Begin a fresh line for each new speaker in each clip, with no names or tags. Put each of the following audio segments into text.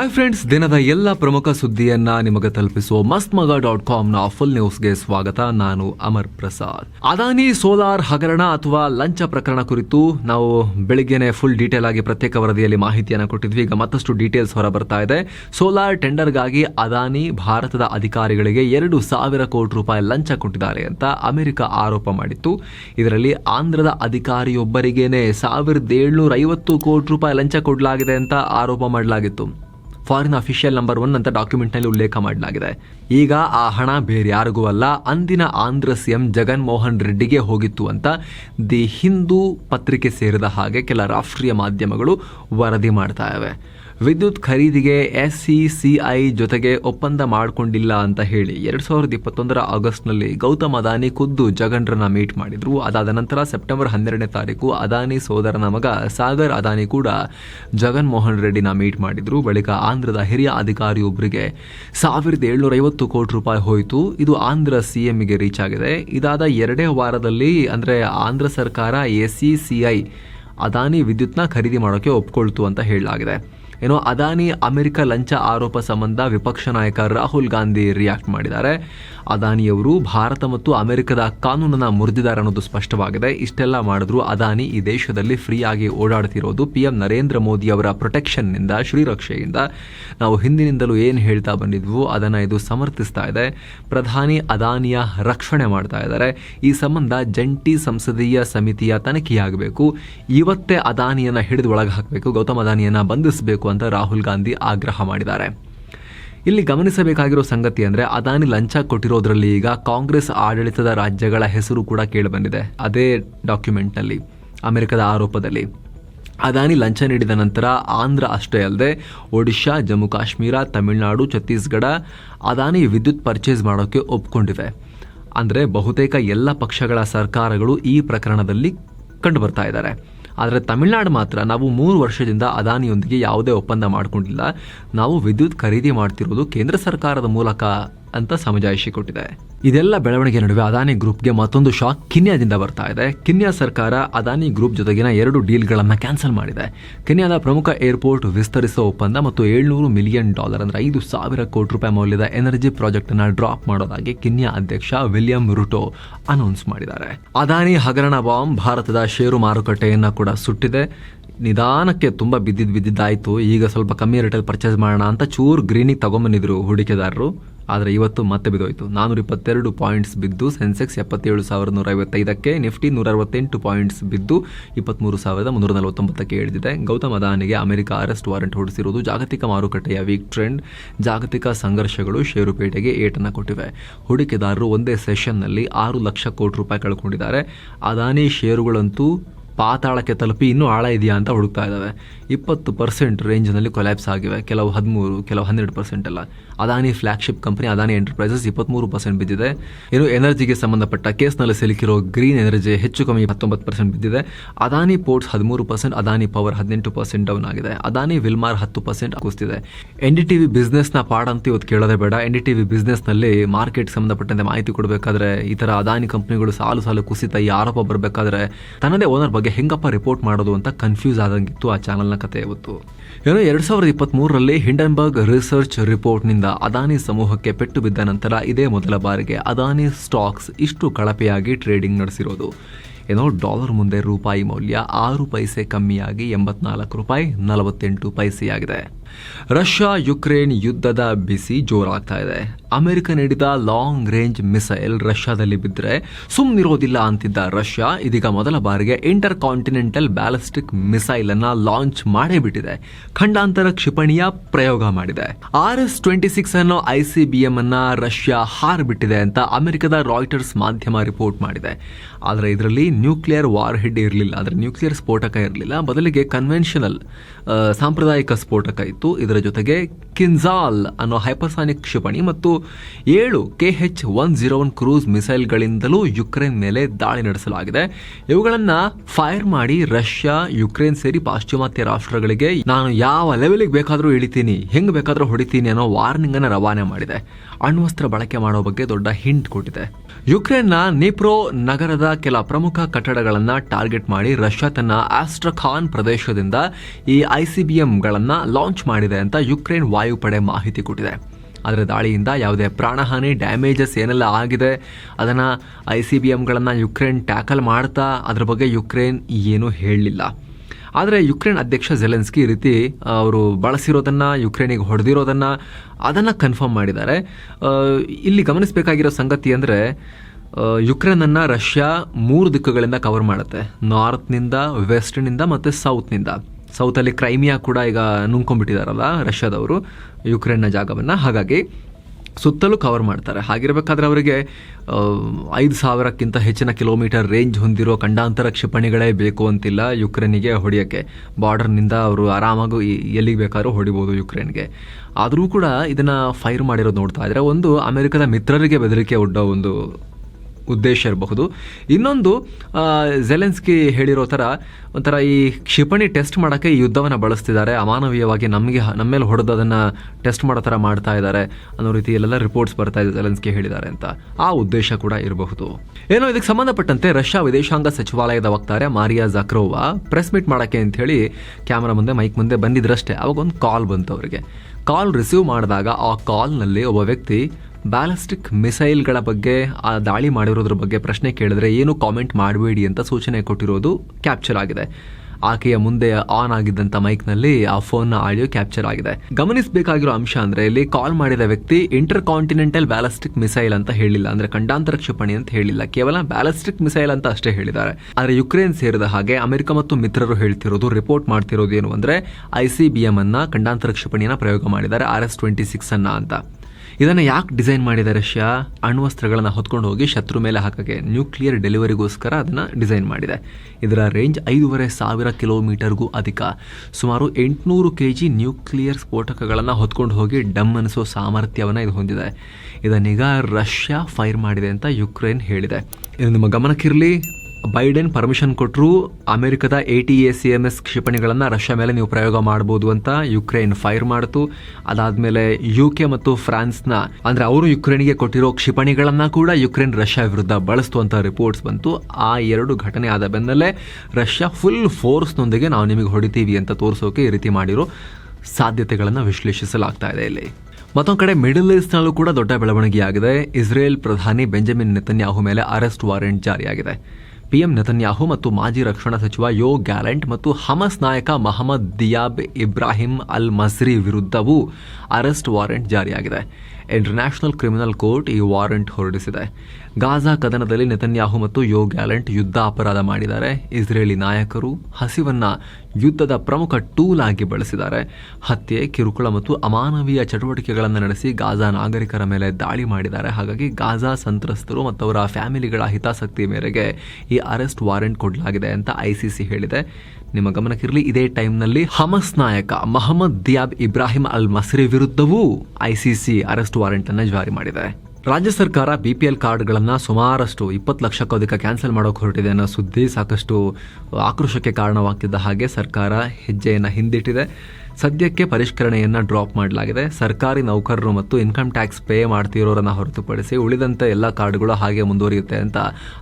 Hi friends ದಿನದ ಎಲ್ಲ ಪ್ರಮುಖ ಸುದ್ದಿಯನ್ನ ನಿಮಗೆ ತಲುಪಿಸುವ ಮಸ್ತ್ ಮಗ ಡಾಟ್ ಕಾಮ್ನ ಫುಲ್ ನ್ಯೂಸ್ಗೆ ಸ್ವಾಗತ. ನಾನು ಅಮರ್ ಪ್ರಸಾದ್. ಅದಾನಿ ಸೋಲಾರ್ ಹಗರಣ ಅಥವಾ ಲಂಚ ಪ್ರಕರಣ ಕುರಿತು ನಾವು ಬೆಳಿಗ್ಗೆನೆ ಫುಲ್ ಡೀಟೇಲ್ ಆಗಿ ಪ್ರತ್ಯೇಕ ವರದಿಯಲ್ಲಿ ಮಾಹಿತಿಯನ್ನು ಕೊಟ್ಟಿದ್ವಿ. ಈಗ ಮತ್ತಷ್ಟು ಡೀಟೇಲ್ಸ್ ಹೊರ ಬರ್ತಾ ಇದೆ. ಸೋಲಾರ್ ಟೆಂಡರ್ಗಾಗಿ ಅದಾನಿ ಭಾರತದ ಅಧಿಕಾರಿಗಳಿಗೆ ಎರಡು ಸಾವಿರ ಕೋಟಿ ರೂಪಾಯಿ ಲಂಚ ಕೊಟ್ಟಿದ್ದಾರೆ ಅಂತ ಅಮೆರಿಕ ಆರೋಪ ಮಾಡಿತ್ತು. ಇದರಲ್ಲಿ ಆಂಧ್ರದ ಅಧಿಕಾರಿಯೊಬ್ಬರಿಗೇನೆ ಸಾವಿರದ ಏಳ್ನೂರ ಐವತ್ತು ಕೋಟಿ ರೂಪಾಯಿ ಲಂಚ ಕೊಡಲಾಗಿದೆ ಅಂತ ಆರೋಪ ಮಾಡಲಾಗಿತ್ತು. ಫಾರಿನ್ ಅಫಿಷಿಯಲ್ ನಂಬರ್ ಒನ್ ಅಂತ ಡಾಕ್ಯುಮೆಂಟ್ನಲ್ಲಿ ಉಲ್ಲೇಖ ಮಾಡಲಾಗಿದೆ. ಈಗ ಆ ಹಣ ಬೇರೆ ಯಾರಿಗೂ ಅಲ್ಲ, ಅಂದಿನ ಆಂಧ್ರ ಸಿಎಂ ಜಗನ್ ಮೋಹನ್ ರೆಡ್ಡಿಗೆ ಹೋಗಿತ್ತು ಅಂತ ದಿ ಹಿಂದೂ ಪತ್ರಿಕೆ ಸೇರಿದ ಹಾಗೆ ಕೆಲ ರಾಷ್ಟ್ರೀಯ ಮಾಧ್ಯಮಗಳು ವರದಿ ಮಾಡ್ತಾ ಇವೆ. ವಿದ್ಯುತ್ ಖರೀದಿಗೆ ಎಸ್ ಸಿ ಸಿ ಐ ಜೊತೆಗೆ ಒಪ್ಪಂದ ಮಾಡಿಕೊಂಡಿಲ್ಲ ಅಂತ ಹೇಳಿ ಎರಡ್ ಸಾವಿರದ ಇಪ್ಪತ್ತೊಂದರ ಆಗಸ್ಟ್ನಲ್ಲಿ ಗೌತಮ್ ಅದಾನಿ ಖುದ್ದು ಜಗನ್ರನ್ನ ಮೀಟ್ ಮಾಡಿದ್ರು. ಅದಾದ ನಂತರ ಸೆಪ್ಟೆಂಬರ್ ಹನ್ನೆರಡನೇ ತಾರೀಕು ಅದಾನಿ ಸೋದರನ ಮಗ ಸಾಗರ್ ಅದಾನಿ ಕೂಡ ಜಗನ್ ಮೋಹನ್ ರೆಡ್ಡಿನ ಮೀಟ್ ಮಾಡಿದ್ರು. ಬಳಿಕ ಆಂಧ್ರದ ಹಿರಿಯ ಅಧಿಕಾರಿಯೊಬ್ಬರಿಗೆ ಸಾವಿರದ ಏಳ್ನೂರ ಐವತ್ತು ಕೋಟಿ ರೂಪಾಯಿ ಹೋಯಿತು. ಇದು ಆಂಧ್ರ ಸಿಎಂಗೆ ರೀಚ್ ಆಗಿದೆ. ಇದಾದ ಎರಡೇ ವಾರದಲ್ಲಿ ಅಂದರೆ ಆಂಧ್ರ ಸರ್ಕಾರ ಎಸ್ ಸಿ ಸಿ ಅದಾನಿ ವಿದ್ಯುತ್ನ ಖರೀದಿ ಮಾಡೋಕ್ಕೆ ಒಪ್ಕೊಳ್ತು ಅಂತ ಹೇಳಲಾಗಿದೆ. ಏನೋ ಅದಾನಿ ಅಮೆರಿಕ ಲಂಚ ಆರೋಪ ಸಂಬಂಧ ವಿಪಕ್ಷ ನಾಯಕ ರಾಹುಲ್ ಗಾಂಧಿ ರಿಯಾಕ್ಟ್ ಮಾಡಿದ್ದಾರೆ. ಅದಾನಿಯವರು ಭಾರತ ಮತ್ತು ಅಮೆರಿಕದ ಕಾನೂನನ್ನು ಮುರಿದಿದ್ದಾರೆ ಅನ್ನೋದು ಸ್ಪಷ್ಟವಾಗಿದೆ. ಇಷ್ಟೆಲ್ಲ ಮಾಡಿದ್ರು ಅದಾನಿ ಈ ದೇಶದಲ್ಲಿ ಫ್ರೀ ಆಗಿ ಓಡಾಡ್ತಿರೋದು ಪಿ ಎಂ ನರೇಂದ್ರ ಮೋದಿ ಅವರ ಪ್ರೊಟೆಕ್ಷನ್ನಿಂದ ಶ್ರೀರಕ್ಷೆಯಿಂದ. ನಾವು ಹಿಂದಿನಿಂದಲೂ ಏನು ಹೇಳ್ತಾ ಬಂದಿದ್ವು ಅದನ್ನು ಇದು ಸಮರ್ಥಿಸ್ತಾ ಇದೆ. ಪ್ರಧಾನಿ ಅದಾನಿಯ ರಕ್ಷಣೆ ಮಾಡ್ತಾ ಇದ್ದಾರೆ. ಈ ಸಂಬಂಧ ಜಂಟಿ ಸಂಸದೀಯ ಸಮಿತಿಯ ತನಿಖೆಯಾಗಬೇಕು. ಇವತ್ತೇ ಅದಾನಿಯನ್ನು ಹಿಡಿದು ಒಳಗೆ ಹಾಕಬೇಕು, ಗೌತಮ್ ಅದಾನಿಯನ್ನು ಬಂಧಿಸಬೇಕು ಅಂತ ರಾಹುಲ್ ಗಾಂಧಿ ಆಗ್ರಹ ಮಾಡಿದ್ದಾರೆ. ಇಲ್ಲಿ ಗಮನಿಸಬೇಕಾಗಿರೋ ಸಂಗತಿ ಅಂದ್ರೆ ಅದಾನಿ ಲಂಚ ಕೊಟ್ಟಿರೋದ್ರಲ್ಲಿ ಈಗ ಕಾಂಗ್ರೆಸ್ ಆಡಳಿತದ ರಾಜ್ಯಗಳ ಹೆಸರು ಕೂಡ ಕೇಳಿಬಂದಿದೆ. ಅದೇ ಡಾಕ್ಯುಮೆಂಟ್ನಲ್ಲಿ, ಅಮೆರಿಕದ ಆರೋಪದಲ್ಲಿ. ಅದಾನಿ ಲಂಚ ನೀಡಿದ ನಂತರ ಆಂಧ್ರ ಅಷ್ಟೇ ಅಲ್ಲದೆ ಒಡಿಶಾ, ಜಮ್ಮು ಕಾಶ್ಮೀರ, ತಮಿಳುನಾಡು, ಛತ್ತೀಸ್ಗಢ ಅದಾನಿ ವಿದ್ಯುತ್ ಪರ್ಚೇಸ್ ಮಾಡೋಕ್ಕೆ ಒಪ್ಕೊಂಡಿವೆ. ಅಂದರೆ ಬಹುತೇಕ ಎಲ್ಲ ಪಕ್ಷಗಳ ಸರ್ಕಾರಗಳು ಈ ಪ್ರಕರಣದಲ್ಲಿ ಕಂಡುಬರ್ತಾ ಇದ್ದಾರೆ. ಆದರೆ ತಮಿಳುನಾಡು ಮಾತ್ರ ನಾವು ಮೂರು ವರ್ಷದಿಂದ ಅದಾನಿಯೊಂದಿಗೆ ಯಾವುದೇ ಒಪ್ಪಂದ ಮಾಡಿಕೊಂಡಿಲ್ಲ. ನಾವು ವಿದ್ಯುತ್ ಖರೀದಿ ಮಾಡ್ತಿರೋದು ಕೇಂದ್ರ ಸರ್ಕಾರದ ಮೂಲಕ ಅಂತ ಸಮಜಾಯಿಷಿ ಕೊಟ್ಟಿದೆ ಇದೆಲ್ಲ ಬೆಳವಣಿಗೆ ನಡುವೆ ಅದಾನಿ ಗ್ರೂಪ್ಗೆ ಮತ್ತೊಂದು ಶಾಕ್ ಕಿನ್ಯಾದಿಂದ ಬರ್ತಾ ಇದೆ. ಕಿನ್ಯಾ ಸರ್ಕಾರ ಅದಾನಿ ಗ್ರೂಪ್ ಜೊತೆಗಿನ ಎರಡು ಡೀಲ್ಗಳನ್ನು ಕ್ಯಾನ್ಸಲ್ ಮಾಡಿದೆ. ಕೆನ್ಯಾದ ಪ್ರಮುಖ ಏರ್ಪೋರ್ಟ್ ವಿಸ್ತರಿಸುವ ಒಪ್ಪಂದ ಮತ್ತು ಏಳ್ನೂರು ಮಿಲಿಯನ್ ಡಾಲರ್ ಅಂದರೆ ಐದು ಸಾವಿರ ಕೋಟಿ ರೂಪಾಯಿ ಮೌಲ್ಯದ ಎನರ್ಜಿ ಪ್ರಾಜೆಕ್ಟ್ ಅನ್ನ ಡ್ರಾಪ್ ಮಾಡೋದಾಗಿ ಕಿನ್ಯಾ ಅಧ್ಯಕ್ಷ ವಿಲಿಯಂ ರುಟೋ ಅನೌನ್ಸ್ ಮಾಡಿದ್ದಾರೆ. ಅದಾನಿ ಹಗರಣ ಬಾಂಬ್ ಭಾರತದ ಷೇರು ಮಾರುಕಟ್ಟೆಯನ್ನು ಕೂಡ ಸುಟ್ಟಿದೆ. ನಿಧಾನಕ್ಕೆ ತುಂಬ ಬಿದ್ದಿದ್ದು ಬಿದ್ದಿದ್ದಾಯಿತು. ಈಗ ಸ್ವಲ್ಪ ಕಮ್ಮಿ ರೇಟಲ್ಲಿ ಪರ್ಚೇಸ್ ಮಾಡೋಣ ಅಂತ ಚೂರು ಗ್ರೀನಿಗೆ ತೊಗೊಂಬಂದಿದ್ರು ಹೂಡಿಕೆದಾರರು. ಆದರೆ ಇವತ್ತು ಮತ್ತೆ ಬಿದ್ದೋಯ್ತು. ನಾನೂರ ಇಪ್ಪತ್ತೆರಡು ಪಾಯಿಂಟ್ಸ್ ಬಿದ್ದು ಸೆನ್ಸೆಕ್ಸ್ ಎಪ್ಪತ್ತೇಳು ಸಾವಿರದ ನೂರ ಐವತ್ತೈದಕ್ಕೆ ನಿಫ್ಟಿ ನೂರ ಅರವತ್ತೆಂಟು ಪಾಯಿಂಟ್ಸ್ ಬಿದ್ದು ಇಪ್ಪತ್ತ್ಮೂರು ಸಾವಿರದ ಮುನ್ನೂರ ನಲವತ್ತೊಂಬತ್ತಕ್ಕೆ ಇಳಿದಿದೆ. ಗೌತಮ್ ಅದಾನಿಗೆ ಅಮೆರಿಕ ಅರೆಸ್ಟ್ ವಾರೆಂಟ್ ಹೊರಡಿಸಿರುವುದು ಜಾಗತಿಕ ಮಾರುಕಟ್ಟೆಯ ವೀಕ್ ಟ್ರೆಂಡ್ ಜಾಗತಿಕ ಸಂಘರ್ಷಗಳು ಷೇರುಪೇಟೆಗೆ ಏಟನ್ನು ಕೊಟ್ಟಿವೆ. ಹೂಡಿಕೆದಾರರು ಒಂದೇ ಸೆಷನ್ನಲ್ಲಿ ಆರು ಲಕ್ಷ ಕೋಟಿ ರೂಪಾಯಿ ಕಳ್ಕೊಂಡಿದ್ದಾರೆ. ಅದಾನಿ ಷೇರುಗಳಂತೂ ಪಾತಾಳಕ್ಕೆ ತಲುಪಿ ಇನ್ನೂ ಆಳ ಇದೆಯಾ ಅಂತ ಹುಡುಕ್ತಾ ಇದ್ದಾವೆ. ಇಪ್ಪತ್ತು ಪರ್ಸೆಂಟ್ ರೇಂಜ್ನಲ್ಲಿ ಕೊಲ್ಯಾಪ್ಸ್ ಆಗಿವೆ. ಕೆಲವು ಹದಿಮೂರು, ಕೆಲವು ಹನ್ನೆರಡು ಪರ್ಸೆಂಟ್ ಎಲ್ಲ. Adani flagship company Adani enterprises ಇಪ್ಪತ್ತ್ಮೂರು ಪರ್ಸೆಂಟ್ ಬಿದ್ದಿದೆ. ಇನ್ನು ಎನರ್ಜಿಗೆ ಸಂಬಂಧಪಟ್ಟ ಕೇಸ್ನಲ್ಲಿ ಸಿಲುಕಿರೋ ಗ್ರೀನ್ ಎನರ್ಜಿ ಹೆಚ್ಚು ಕಮ್ಮಿ ಹತ್ತೊಂಬತ್ತು ಪರ್ಸೆಂಟ್ ಬಿದ್ದಿದೆ. ಅದಾನಿ ಪೋರ್ಟ್ಸ್ ಹದಿಮೂರು ಪರ್ಸೆಂಟ್, ಅದಾನಿ ಪವರ್ ಹದಿನೆಂಟು ಪರ್ಸೆಂಟ್ ಡೌನ್ ಆಗಿದೆ. ಅದಾನಿ ವಿಲ್ಮಾರ್ ಹತ್ತು ಪರ್ಸೆಂಟ್ ಕುಸ್ತಿದೆ ಎನ್ ಡಿ ಟಿ ವಿ ಬಿಸ್ನೆಸ್ನ ಪಾಡಂತ ಇವತ್ತು ಕೇಳೋದೇ ಬೇಡ. ಎನ್ ಡಿ ಟಿ ವಿ ಬಿಸ್ನೆಸ್ನಲ್ಲಿ ಮಾರ್ಕೆಟ್ ಸಂಬಂಧಪಟ್ಟಂತೆ ಮಾಹಿತಿ ಕೊಡಬೇಕಾದ್ರೆ ಈ ಥರ ಅದಾನಿ ಕಂಪ್ನಿಗಳು ಸಾಲು ಸಾಲು ಕುಸಿತ ಈ ಆರೋಪ ಬರಬೇಕಾದ್ರೆ ತನ್ನದೇ ಓನರ್ ಹೆಂಗಪ್ಪ ರಿಪೋರ್ಟ್ ಮಾಡೋದು ಅಂತ ಕನ್ಫ್ಯೂಸ್ ಆದಂಗಿತ್ತು ಆ ಚಾನಲ್ನ ಕತೆ ಇವತ್ತು. ಏನೋ ಎರಡ್ ಸಾವಿರದ ಇಪ್ಪತ್ತ್ ಮೂರರಲ್ಲಿ ಹಿಂಡನ್ಬರ್ಗ್ ರಿಸರ್ಚ್ ರಿಪೋರ್ಟ್ನಿಂದ ಅದಾನಿ ಸಮೂಹಕ್ಕೆ ಪೆಟ್ಟು ಬಿದ್ದ ನಂತರ ಇದೇ ಮೊದಲ ಬಾರಿಗೆ ಅದಾನಿ ಸ್ಟಾಕ್ಸ್ ಇಷ್ಟು ಕಳಪೆಯಾಗಿ ಟ್ರೇಡಿಂಗ್ ನಡೆಸಿರೋದು. ಏನೋ ಡಾಲರ್ ಮುಂದೆ ರೂಪಾಯಿ ಮೌಲ್ಯ ಆರು ಪೈಸೆ ಕಮ್ಮಿಯಾಗಿ ಎಂಬತ್ನಾಲ್ಕು ರೂಪಾಯಿ ನಲವತ್ತೆಂಟು ಪೈಸೆಯಾಗಿದೆ. ರಷ್ಯಾ ಯುಕ್ರೇನ್ ಯುದ್ಧದ ಬಿಸಿ ಜೋರಾಗ್ತಾ ಇದೆ. ಅಮೆರಿಕ ನೀಡಿದ ಲಾಂಗ್ ರೇಂಜ್ ಮಿಸೈಲ್ ರಷ್ಯಾದಲ್ಲಿ ಬಿದ್ದರೆ ಸುಮ್ಮನಿರೋದಿಲ್ಲ ಅಂತಿದ್ದ ರಷ್ಯಾ ಇದೀಗ ಮೊದಲ ಬಾರಿಗೆ ಇಂಟರ್ ಕಾಂಟಿನೆಂಟಲ್ ಬ್ಯಾಲಿಸ್ಟಿಕ್ ಮಿಸೈಲ್ ಅನ್ನ ಲಾಂಚ್ ಮಾಡೇ ಬಿಟ್ಟಿದೆ. ಖಂಡಾಂತರ ಕ್ಷಿಪಣಿಯ ಪ್ರಯೋಗ ಮಾಡಿದೆ. ಆರ್ ಎಸ್ ಟ್ವೆಂಟಿ ಸಿಕ್ಸ್ ಅನ್ನೋ ಐಸಿಬಿಎಂ ಅನ್ನ ರಷ್ಯಾ ಹಾರ್ ಬಿಟ್ಟಿದೆ ಅಂತ ಅಮೆರಿಕದ ರಾಯ್ಟರ್ಸ್ ಮಾಧ್ಯಮ ರಿಪೋರ್ಟ್ ಮಾಡಿದೆ. ಆದರೆ ಇದರಲ್ಲಿ ನ್ಯೂಕ್ಲಿಯರ್ ವಾರ್ ಹೆಡ್ ಇರಲಿಲ್ಲ. ಆದರೆ ನ್ಯೂಕ್ಲಿಯರ್ ಸ್ಫೋಟಕ ಇರಲಿಲ್ಲ. ಬದಲಿಗೆ ಕನ್ವೆನ್ಷನಲ್ ಸಾಂಪ್ರದಾಯಿಕ ಸ್ಫೋಟಕ ಇತ್ತು. ಇದರ ಜೊತೆಗೆ ಕಿನ್ಜಾಲ್ ಅನ್ನೋ ಹೈಪರ್ಸಾನಿಕ್ ಕ್ಷಿಪಣಿ ಮತ್ತು ಏಳು K H one zero one cruise ಮಿಸೈಲ್ಗಳಿಂದಲೂ Ukraine ಮೇಲೆ ದಾಳಿ ನಡೆಸಲಾಗಿದೆ. ಇವುಗಳನ್ನು ಫೈರ್ ಮಾಡಿ ರಷ್ಯಾ, ಯುಕ್ರೇನ್ ಸೇರಿ ಪಾಶ್ಚಿಮಾತ್ಯ ರಾಷ್ಟ್ರಗಳಿಗೆ ನಾನು ಯಾವ ಲೆವೆಲಿಗೆ ಬೇಕಾದರೂ ಇಳಿತೀನಿ, ಹೆಂಗೆ ಬೇಕಾದರೂ ಹೊಡಿತೀನಿ ಅನ್ನೋ ವಾರ್ನಿಂಗ್ ಅನ್ನು ರವಾನೆ ಮಾಡಿದೆ. ಅಣ್ವಸ್ತ್ರ ಬಳಕೆ ಮಾಡೋ ಬಗ್ಗೆ ದೊಡ್ಡ ಹಿಂಟ್ ಕೊಟ್ಟಿದೆ. ಯುಕ್ರೇನ್ನ ನಿಪ್ರೋ ನಗರದ ಕೆಲ ಪ್ರಮುಖ ಕಟ್ಟಡಗಳನ್ನು ಟಾರ್ಗೆಟ್ ಮಾಡಿ ರಷ್ಯಾ ತನ್ನ ಆಸ್ಟ್ರಖಾನ್ ಪ್ರದೇಶದಿಂದ ಈ ಐಸಿಬಿಎಂಗಳನ್ನು ಲಾಂಚ್ ಮಾಡಿದೆ ಅಂತ ಯುಕ್ರೇನ್ ವಾಯುಪಡೆ ಮಾಹಿತಿ ಕೊಟ್ಟಿದೆ. ಅದರ ದಾಳಿಯಿಂದ ಯಾವುದೇ ಪ್ರಾಣಹಾನಿ, ಡ್ಯಾಮೇಜಸ್ ಏನೆಲ್ಲ ಆಗಿದೆ, ಅದನ್ನು ಐ ಸಿ ಬಿ ಎಮ್ಗಳನ್ನು ಯುಕ್ರೇನ್ ಟ್ಯಾಕಲ್ ಮಾಡ್ತಾ, ಅದ್ರ ಬಗ್ಗೆ ಯುಕ್ರೇನ್ ಏನೂ ಹೇಳಲಿಲ್ಲ. ಆದರೆ ಯುಕ್ರೇನ್ ಅಧ್ಯಕ್ಷ ಜೆಲೆನ್ಸ್ಕಿ ರೀತಿ ಅವರು ಬಳಸಿರೋದನ್ನು, ಯುಕ್ರೇನಿಗೆ ಹೊಡೆದಿರೋದನ್ನು, ಅದನ್ನು ಕನ್ಫರ್ಮ್ ಮಾಡಿದ್ದಾರೆ. ಇಲ್ಲಿ ಗಮನಿಸಬೇಕಾಗಿರೋ ಸಂಗತಿ ಅಂದರೆ ಯುಕ್ರೇನನ್ನು ರಷ್ಯಾ ಮೂರು ದಿಕ್ಕುಗಳಿಂದ ಕವರ್ ಮಾಡುತ್ತೆ. ನಾರ್ತ್ನಿಂದ ವೆಸ್ಟ್ನಿಂದ ಮತ್ತು ಸೌತ್ನಿಂದ ಸೌತಲ್ಲಿ ಕ್ರೈಮಿಯಾ ಕೂಡ ಈಗ ನುಂಗ್ಕೊಂಡ್ಬಿಟ್ಟಿದಾರಲ್ಲ ರಷ್ಯಾದವರು ಯುಕ್ರೇನ್ನ ಜಾಗವನ್ನು. ಹಾಗಾಗಿ ಸುತ್ತಲೂ ಕವರ್ ಮಾಡ್ತಾರೆ. ಹಾಗಿರಬೇಕಾದ್ರೆ ಅವರಿಗೆ ಐದು ಸಾವಿರಕ್ಕಿಂತ ಹೆಚ್ಚಿನ ಕಿಲೋಮೀಟರ್ ರೇಂಜ್ ಹೊಂದಿರೋ ಖಂಡಾಂತರ ಕ್ಷಿಪಣಿಗಳೇ ಬೇಕು ಅಂತಿಲ್ಲ ಯುಕ್ರೇನಿಗೆ ಹೊಡೆಯೋಕ್ಕೆ. ಬಾರ್ಡರ್ನಿಂದ ಅವರು ಆರಾಮಾಗಿ ಎಲ್ಲಿಗೆ ಬೇಕಾದ್ರೂ ಹೊಡಿಬೋದು ಯುಕ್ರೇನ್ಗೆ ಆದರೂ ಕೂಡ ಇದನ್ನು ಫೈರ್ ಮಾಡಿರೋದು ನೋಡ್ತಾ ಇದ್ದರೆ ಒಂದು ಅಮೆರಿಕದ ಮಿತ್ರರಿಗೆ ಬೆದರಿಕೆ ಒಡ್ಡೋ ಒಂದು ಉದ್ದೇಶ ಇರಬಹುದು. ಇನ್ನೊಂದು ಜೆಲೆನ್ಸ್ಕಿ ಹೇಳಿರೋ ಥರ, ಒಂಥರ ಈ ಕ್ಷಿಪಣಿ ಟೆಸ್ಟ್ ಮಾಡೋಕ್ಕೆ ಈ ಯುದ್ಧವನ್ನು ಬಳಸ್ತಿದ್ದಾರೆ. ಅಮಾನವೀಯವಾಗಿ ನಮಗೆ ನಮ್ಮ ಮೇಲೆ ಹೊಡೆದು ಅದನ್ನು ಟೆಸ್ಟ್ ಮಾಡೋ ಥರ ಮಾಡ್ತಾ ಇದ್ದಾರೆ ಅನ್ನೋ ರೀತಿ ಎಲ್ಲೆಲ್ಲ ರಿಪೋರ್ಟ್ಸ್ ಬರ್ತಾ ಇದೆ ಜೆಲೆನ್ಸ್ಕಿ ಹೇಳಿದ್ದಾರೆ ಅಂತ. ಆ ಉದ್ದೇಶ ಕೂಡ ಇರಬಹುದು. ಏನೋ ಇದಕ್ಕೆ ಸಂಬಂಧಪಟ್ಟಂತೆ ರಷ್ಯಾ ವಿದೇಶಾಂಗ ಸಚಿವಾಲಯದ ವಕ್ತಾರೆ ಮಾರಿಯಾ ಜಕ್ರೋವಾ ಪ್ರೆಸ್ ಮೀಟ್ ಮಾಡೋಕ್ಕೆ ಅಂತ ಹೇಳಿ ಕ್ಯಾಮ್ರಾ ಮುಂದೆ ಮೈಕ್ ಮುಂದೆ ಬಂದಿದ್ರಷ್ಟೇ. ಅವಾಗ ಒಂದು ಕಾಲ್ ಬಂತು ಅವರಿಗೆ. ಕಾಲ್ ರಿಸೀವ್ ಮಾಡಿದಾಗ ಆ ಕಾಲ್ನಲ್ಲಿ ಒಬ್ಬ ವ್ಯಕ್ತಿ ಬ್ಯಾಲಿಸ್ಟಿಕ್ ಮಿಸೈಲ್ಗಳ ಬಗ್ಗೆ, ಆ ದಾಳಿ ಮಾಡಿರೋದ್ರ ಬಗ್ಗೆ ಪ್ರಶ್ನೆ ಕೇಳಿದ್ರೆ ಏನು ಕಾಮೆಂಟ್ ಮಾಡಬೇಡಿ ಅಂತ ಸೂಚನೆ ಕೊಟ್ಟಿರೋದು ಕ್ಯಾಪ್ಚರ್ ಆಗಿದೆ. ಆಕೆಯ ಮುಂದೆ ಆನ್ ಆಗಿದ್ದಂಥ ಮೈಕ್ನಲ್ಲಿ ಆ ಫೋನ್ನ ಆಡಿಯೋ ಕ್ಯಾಪ್ಚರ್ ಆಗಿದೆ. ಗಮನಿಸಬೇಕಾಗಿರೋ ಅಂಶ ಅಂದ್ರೆ ಇಲ್ಲಿ ಕಾಲ್ ಮಾಡಿದ ವ್ಯಕ್ತಿ ಇಂಟರ್ ಕಾಂಟಿನೆಂಟಲ್ ಬ್ಯಾಲಿಸ್ಟಿಕ್ ಮಿಸೈಲ್ ಅಂತ ಹೇಳಿಲ್ಲ. ಅಂದ್ರೆ ಖಂಡಾಂತರ ಕ್ಷಿಪಣಿ ಅಂತ ಹೇಳಿಲ್ಲ. ಕೇವಲ ಬ್ಯಾಲಿಸ್ಟಿಕ್ ಮಿಸೈಲ್ ಅಂತ ಅಷ್ಟೇ ಹೇಳಿದ್ದಾರೆ. ಆದರೆ ಯುಕ್ರೇನ್ ಸೇರಿದ ಹಾಗೆ ಅಮೆರಿಕ ಮತ್ತು ಮಿತ್ರರು ಹೇಳ್ತಿರೋದು, ರಿಪೋರ್ಟ್ ಮಾಡ್ತಿರೋದು ಏನು ಅಂದ್ರೆ ಐ ಸಿ ಬಿ ಎಂ ಅನ್ನ ಖಂಡಾಂತರ ಕ್ಷಿಪಣಿಯನ್ನ ಪ್ರಯೋಗ ಮಾಡಿದ್ದಾರೆ, ಆರ್ ಎಸ್ ಟ್ವೆಂಟಿ ಸಿಕ್ಸ್ ಅನ್ನ ಅಂತ. ಇದನ್ನು ಯಾಕೆ ಡಿಸೈನ್ ಮಾಡಿದೆ ರಷ್ಯಾ ಅಣ್ವಸ್ತ್ರಗಳನ್ನು ಹೊತ್ಕೊಂಡು ಹೋಗಿ ಶತ್ರು ಮೇಲೆ ಹಾಕಕ್ಕೆ ನ್ಯೂಕ್ಲಿಯರ್ ಡೆಲಿವರಿಗೋಸ್ಕರ ಅದನ್ನು ಡಿಸೈನ್ ಮಾಡಿದೆ. ಇದರ ರೇಂಜ್ ಐದೂವರೆ ಸಾವಿರ ಕಿಲೋಮೀಟರ್ಗೂ ಅಧಿಕ. ಸುಮಾರು ಎಂಟುನೂರು ಕೆ ಜಿ ನ್ಯೂಕ್ಲಿಯರ್ ಸ್ಫೋಟಕಗಳನ್ನು ಹೊತ್ಕೊಂಡು ಹೋಗಿ ಡಮ್ ಅನಿಸೋ ಸಾಮರ್ಥ್ಯವನ್ನು ಇದು ಹೊಂದಿದೆ. ಇದನ್ನೀಗ ರಷ್ಯಾ ಫೈರ್ ಮಾಡಿದೆ ಅಂತ ಯುಕ್ರೇನ್ ಹೇಳಿದೆ. ಇದು ನಿಮ್ಮ ಗಮನಕ್ಕಿರಲಿ. ಬೈಡೆನ್ ಪರ್ಮಿಷನ್ ಕೊಟ್ಟರು ಅಮೆರಿಕದ A T A C M S ಕ್ಷಿಪಣಿಗಳನ್ನು Russia ಮೇಲೆ ನೀವು ಪ್ರಯೋಗ ಮಾಡ್ಬೋದು ಅಂತ ಯುಕ್ರೇನ್ ಫೈರ್ ಮಾಡಿತು. ಅದಾದಮೇಲೆ ಯು ಕೆ ಮತ್ತು ಫ್ರಾನ್ಸ್ನ ಅಂದರೆ ಅವರು ಯುಕ್ರೇನ್ಗೆ ಕೊಟ್ಟಿರೋ ಕ್ಷಿಪಣಿಗಳನ್ನು ಕೂಡ ಯುಕ್ರೇನ್ ರಷ್ಯಾ ವಿರುದ್ಧ ಬಳಸ್ತು ಅಂತ ರಿಪೋರ್ಟ್ಸ್ ಬಂತು. ಆ ಎರಡು ಘಟನೆ ಆದ ಬೆನ್ನಲ್ಲೇ ರಷ್ಯಾ ಫುಲ್ ಫೋರ್ಸ್ನೊಂದಿಗೆ ನಾವು ನಿಮಗೆ ಹೊಡಿತೀವಿ ಅಂತ ತೋರಿಸೋಕೆ ಈ ರೀತಿ ಮಾಡಿರೋ ಸಾಧ್ಯತೆಗಳನ್ನು ವಿಶ್ಲೇಷಿಸಲಾಗ್ತಾ ಇದೆ ಇಲ್ಲಿ. ಮತ್ತೊಂದು ಕಡೆ ಮಿಡಲ್ ಈಸ್ಟ್ನಲ್ಲೂ ಕೂಡ ದೊಡ್ಡ ಬೆಳವಣಿಗೆಯಾಗಿದೆ. ಇಸ್ರೇಲ್ ಪ್ರಧಾನಿ ಬೆಂಜಮಿನ್ ನೆತನ್ಯಾಹು ಮೇಲೆ ಅರೆಸ್ಟ್ ವಾರೆಂಟ್ ಜಾರಿಯಾಗಿದೆ. ಪಿಎಂ ನೆತನ್ಯಾಹು ಮತ್ತು ಮಾಜಿ ರಕ್ಷಣಾ ಸಚಿವ ಯೋ ಗ್ಯಾಲೆಂಟ್ ಮತ್ತು ಹಮಸ್ ನಾಯಕ Mohammed Diab Ibrahim al Masri ವಿರುದ್ಧವೂ ಅರೆಸ್ಟ್ ವಾರೆಂಟ್ ಜಾರಿಯಾಗಿದೆ. ಇಂಟರ್ನ್ಯಾಷನಲ್ ಕ್ರಿಮಿನಲ್ ಕೋರ್ಟ್ ಈ ವಾರೆಂಟ್ ಹೊರಡಿಸಿದೆ. ಗಾಜಾ ಕದನದಲ್ಲಿ ನೆತನ್ಯಾಹು ಮತ್ತು ಯೋ ಗ್ಯಾಲೆಂಟ್ ಯುದ್ಧ ಅಪರಾಧ ಮಾಡಿದ್ದಾರೆ. ಇಸ್ರೇಲಿ ನಾಯಕರು ಹಸಿವನ್ನ ಯುದ್ಧದ ಪ್ರಮುಖ ಟೂಲ್ ಆಗಿ ಬಳಸಿದ್ದಾರೆ. ಹತ್ಯೆ, ಕಿರುಕುಳ ಮತ್ತು ಅಮಾನವೀಯ ಚಟುವಟಿಕೆಗಳನ್ನು ನಡೆಸಿ ಗಾಜಾ ನಾಗರಿಕರ ಮೇಲೆ ದಾಳಿ ಮಾಡಿದ್ದಾರೆ. ಹಾಗಾಗಿ ಗಾಜಾ ಸಂತ್ರಸ್ತರು ಮತ್ತು ಅವರ ಫ್ಯಾಮಿಲಿಗಳ ಹಿತಾಸಕ್ತಿ ಮೇರೆಗೆ ಈ ಅರೆಸ್ಟ್ ವಾರೆಂಟ್ ಕೊಡಲಾಗಿದೆ ಅಂತ ಐಸಿಸಿ ಹೇಳಿದೆ. ನಿಮ್ಮ ಗಮನಕ್ಕಿರಲಿ, ಇದೇ ಟೈಮ್ನಲ್ಲಿ ಹಮಸ್ ನಾಯಕ Mohammed Diab Ibrahim al Masri ವಿರುದ್ಧವೂ ಐಸಿಸಿ ಅರೆಸ್ಟ್ ವಾರೆಂಟ್ ಅನ್ನು ಜಾರಿ ಮಾಡಿದೆ. ರಾಜ್ಯ ಸರ್ಕಾರ ಬಿ ಪಿ ಎಲ್ ಕಾರ್ಡ್ಗಳನ್ನು ಸುಮಾರಷ್ಟು ಇಪ್ಪತ್ತು ಲಕ್ಷಕ್ಕೂ ಅಧಿಕ ಕ್ಯಾನ್ಸಲ್ ಮಾಡೋಕೆ ಹೊರಟಿದೆ ಅನ್ನೋ ಸುದ್ದಿ ಸಾಕಷ್ಟು ಆಕ್ರೋಶಕ್ಕೆ ಕಾರಣವಾಗ್ತಿದ್ದ ಹಾಗೆ ಸರ್ಕಾರ ಹೆಜ್ಜೆಯನ್ನು ಹಿಂದಿಟ್ಟಿದೆ. ಸದ್ಯಕ್ಕೆ ಪರಿಷ್ಕರಣೆಯನ್ನು ಡ್ರಾಪ್ ಮಾಡಲಾಗಿದೆ. ಸರ್ಕಾರಿ ನೌಕರರು ಮತ್ತು ಇನ್ಕಮ್ ಟ್ಯಾಕ್ಸ್ ಪೇ ಮಾಡ್ತಿರೋರನ್ನು ಹೊರತುಪಡಿಸಿ ಉಳಿದಂತೆ ಎಲ್ಲ ಕಾರ್ಡ್ಗಳು ಹಾಗೆ ಮುಂದುವರಿಯುತ್ತೆ ಅಂತ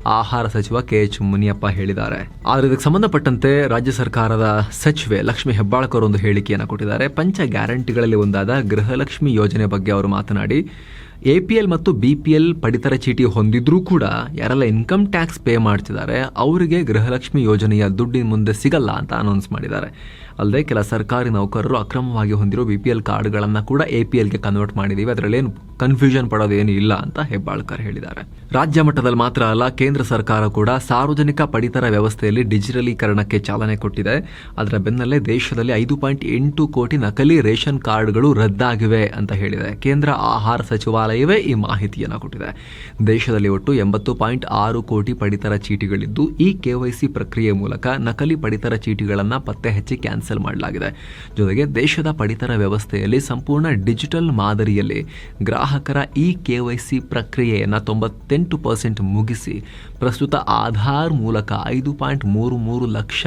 ಆಹಾರ ಸಚಿವ ಕೆ ಎಚ್ ಮುನಿಯಪ್ಪ ಹೇಳಿದ್ದಾರೆ. ಆದರೆ ಇದಕ್ಕೆ ಸಂಬಂಧಪಟ್ಟಂತೆ ರಾಜ್ಯ ಸರ್ಕಾರದ ಸಚಿವೆ ಲಕ್ಷ್ಮಿ ಹೆಬ್ಬಾಳ್ಕರ್ ಒಂದು ಹೇಳಿಕೆಯನ್ನು ಕೊಟ್ಟಿದ್ದಾರೆ. ಪಂಚ ಗ್ಯಾರಂಟಿಗಳಲ್ಲಿ ಒಂದಾದ ಗೃಹಲಕ್ಷ್ಮಿ ಯೋಜನೆ ಬಗ್ಗೆ ಅವರು ಮಾತನಾಡಿ ಎಪಿಎಲ್ ಮತ್ತು ಬಿಪಿಎಲ್ ಪಡಿತರ ಚೀಟಿ ಹೊಂದಿದ್ರೂ ಕೂಡ ಯಾರೆಲ್ಲ ಇನ್ಕಮ್ ಟ್ಯಾಕ್ಸ್ ಪೇ ಮಾಡ್ತಿದ್ದಾರೆ, ಅವರಿಗೆ ಗೃಹಲಕ್ಷ್ಮಿ ಯೋಜನೆಯ ದುಡ್ಡಿನ ಮುಂದೆ ಸಿಗಲ್ಲ ಅಂತ ಅನೌನ್ಸ್ ಮಾಡಿದ್ದಾರೆ. ಅಲ್ಲದೆ ಕೆಲ ಸರ್ಕಾರಿ ನೌಕರರು ಅಕ್ರಮವಾಗಿ ಹೊಂದಿರೋ ಬಿ ಪಿ ಎಲ್ ಕಾರ್ಡ್ಗಳನ್ನು ಕೂಡ ಎ ಪಿ ಎಲ್ಗೆ ಕನ್ವರ್ಟ್ ಮಾಡಿದ್ದೀವಿ ಅದರಲ್ಲೇನು ಕನ್ಫ್ಯೂಷನ್ ಪಡೋದೇನು ಇಲ್ಲ ಅಂತ ಹೆಬ್ಬಾಳ್ಕರ್ ಹೇಳಿದ್ದಾರೆ. ರಾಜ್ಯ ಮಟ್ಟದಲ್ಲಿ ಮಾತ್ರ ಅಲ್ಲ, ಕೇಂದ್ರ ಸರ್ಕಾರ ಕೂಡ ಸಾರ್ವಜನಿಕ ಪಡಿತರ ವ್ಯವಸ್ಥೆಯಲ್ಲಿ ಡಿಜಿಟಲೀಕರಣಕ್ಕೆ ಚಾಲನೆ ಕೊಟ್ಟಿದೆ. ಅದರ ಬೆನ್ನಲ್ಲೇ ದೇಶದಲ್ಲಿ ಐದು ಪಾಯಿಂಟ್ ಎಂಟು ಕೋಟಿ ನಕಲಿ ರೇಷನ್ ಕಾರ್ಡ್ಗಳು ರದ್ದಾಗಿವೆ ಅಂತ ಹೇಳಿದೆ. ಕೇಂದ್ರ ಆಹಾರ ಸಚಿವಾಲಯ ಸಚಿವಾಲಯವೇ ಈ ಮಾಹಿತಿಯನ್ನು ಕೊಟ್ಟಿದೆ. ದೇಶದಲ್ಲಿ ಒಟ್ಟು ಎಂಬತ್ತು ಪಾಯಿಂಟ್ ಆರು ಕೋಟಿ ಪಡಿತರ ಚೀಟಿಗಳಿದ್ದು, ಈ ಕೆವೈಸಿ ಪ್ರಕ್ರಿಯೆ ಮೂಲಕ ನಕಲಿ ಪಡಿತರ ಚೀಟಿಗಳನ್ನು ಪತ್ತೆ ಹಚ್ಚಿ ಕ್ಯಾನ್ಸಲ್ ಮಾಡಲಾಗಿದೆ. ಜೊತೆಗೆ ದೇಶದ ಪಡಿತರ ವ್ಯವಸ್ಥೆಯಲ್ಲಿ ಸಂಪೂರ್ಣ ಡಿಜಿಟಲ್ ಮಾದರಿಯಲ್ಲಿ ಗ್ರಾಹಕರ ಇ ಕೆ ವೈ ಸಿ ಪ್ರಕ್ರಿಯೆಯನ್ನು ತೊಂಬತ್ತೆಂಟು ಪರ್ಸೆಂಟ್ ಮುಗಿಸಿ ಪ್ರಸ್ತುತ ಆಧಾರ್ ಮೂಲಕ ಐದು ಪಾಯಿಂಟ್ ಮೂರು ಮೂರು ಲಕ್ಷ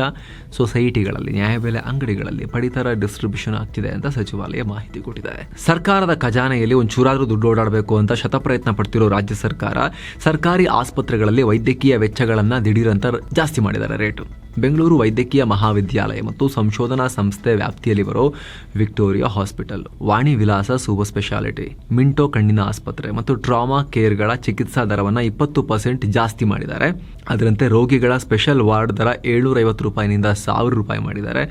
ಸೊಸೈಟಿಗಳಲ್ಲಿ ನ್ಯಾಯಬೆಲೆ ಅಂಗಡಿಗಳಲ್ಲಿ ಪಡಿತರ ಡಿಸ್ಟ್ರಿಬ್ಯೂಷನ್ ಆಗ್ತಿದೆ ಅಂತ ಸಚಿವಾಲಯ ಮಾಹಿತಿ ಕೊಟ್ಟಿದೆ. ಸರ್ಕಾರದ ಖಜಾನೆಯಲ್ಲಿ ಒಂಚೂರಾದರೂ ದುಡ್ಡು ಓಡಾಡಬೇಕು ಅಂತ ಶತಪ್ರಯತ್ನ ಪಡ್ತಿರೋ ರಾಜ್ಯ ಸರ್ಕಾರ ಸರ್ಕಾರಿ ಆಸ್ಪತ್ರೆಗಳಲ್ಲಿ ವೈದ್ಯಕೀಯ ವೆಚ್ಚಗಳನ್ನು ದಿಢೀರಂತ ಜಾಸ್ತಿ ಮಾಡಿದ್ದಾರೆ ರೇಟು. ಬೆಂಗಳೂರು ವೈದ್ಯಕೀಯ ಮಹಾವಿದ್ಯಾಲಯ ಮತ್ತು ಸಂಶೋಧನಾ ಸಂಸ್ಥೆ ವ್ಯಾಪ್ತಿಯಲ್ಲಿ ಬರೋ Victoria hospital. Vani Vilasa super speciality. Minto ಕಣ್ಣಿನ ಆಸ್ಪತ್ರೆ ಮತ್ತು ಟ್ರಾಮಾ ಕೇರ್ಗಳ ಚಿಕಿತ್ಸಾ ದರವನ್ನು ಇಪ್ಪತ್ತು ಪರ್ಸೆಂಟ್ ಜಾಸ್ತಿ ಮಾಡಿದ್ದಾರೆ. ಅದರಂತೆ ರೋಗಿಗಳ ಸ್ಪೆಷಲ್ ವಾರ್ಡ್ ದರ ಏಳ್ನೂರೈವತ್ತು ರೂಪಾಯಿನಿಂದ ಸಾವಿರ ರೂಪಾಯಿ ಮಾಡಿದ್ದಾರೆ.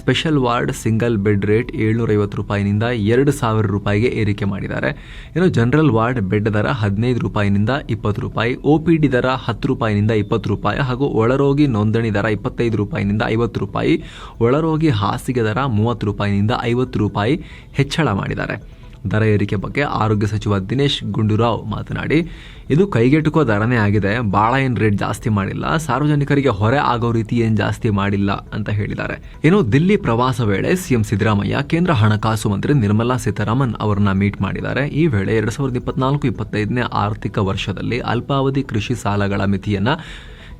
Special ward single bed rate ಏಳ್ನೂರೈವತ್ತು ರೂಪಾಯಿನಿಂದ ಎರಡು ಸಾವಿರ ರೂಪಾಯಿಗೆ ಏರಿಕೆ ಮಾಡಿದ್ದಾರೆ. ಇನ್ನು ಜನರಲ್ ವಾರ್ಡ್ ಬೆಡ್ ದರ ಹದಿನೈದು ರೂಪಾಯಿನಿಂದ ಇಪ್ಪತ್ತು ರೂಪಾಯಿ ಒ ಪಿ ಡಿ ದರ ಹತ್ತು ರೂಪಾಯಿನಿಂದ ಇಪ್ಪತ್ತು ರೂಪಾಯಿ ಹಾಗೂ ಒಳರೋಗಿ ನೋಂದಣಿ ದರ ಇಪ್ಪತ್ತೈದು ರೂಪಾಯಿನಿಂದ ಐವತ್ತು ರೂಪಾಯಿ, ಒಳರೋಗಿ ಹಾಸಿಗೆ ದರ ಮೂವತ್ತು ರೂಪಾಯಿನಿಂದ ಐವತ್ತು ರೂಪಾಯಿ ಹೆಚ್ಚಳ ಮಾಡಿದ್ದಾರೆ. ದರ ಏರಿಕೆ ಬಗ್ಗೆ ಆರೋಗ್ಯ ಸಚಿವ ದಿನೇಶ್ ಗುಂಡೂರಾವ್ ಮಾತನಾಡಿ, ಇದು ಕೈಗೆಟುಕುವ ದರನೇ ಆಗಿದೆ ಭಾಳ ಏನು ರೇಟ್ ಜಾಸ್ತಿ ಮಾಡಿಲ್ಲ, ಸಾರ್ವಜನಿಕರಿಗೆ ಹೊರೆ ಆಗೋ ರೀತಿ ಏನು ಜಾಸ್ತಿ ಮಾಡಿಲ್ಲ ಅಂತ ಹೇಳಿದ್ದಾರೆ. ಇನ್ನು ದಿಲ್ಲಿ ಪ್ರವಾಸ ವೇಳೆ ಸಿಎಂ ಸಿದ್ದರಾಮಯ್ಯ ಕೇಂದ್ರ ಹಣಕಾಸು ಮಂತ್ರಿ ನಿರ್ಮಲಾ ಸೀತಾರಾಮನ್ ಅವರನ್ನ ಮೀಟ್ ಮಾಡಿದ್ದಾರೆ. ಈ ವೇಳೆ ಎರಡ್ ಸಾವಿರದ ಇಪ್ಪತ್ನಾಲ್ಕು ಇಪ್ಪತ್ತೈದನೇ ಆರ್ಥಿಕ ವರ್ಷದಲ್ಲಿ ಅಲ್ಪಾವಧಿ ಕೃಷಿ ಸಾಲಗಳ ಮಿತಿಯನ್ನ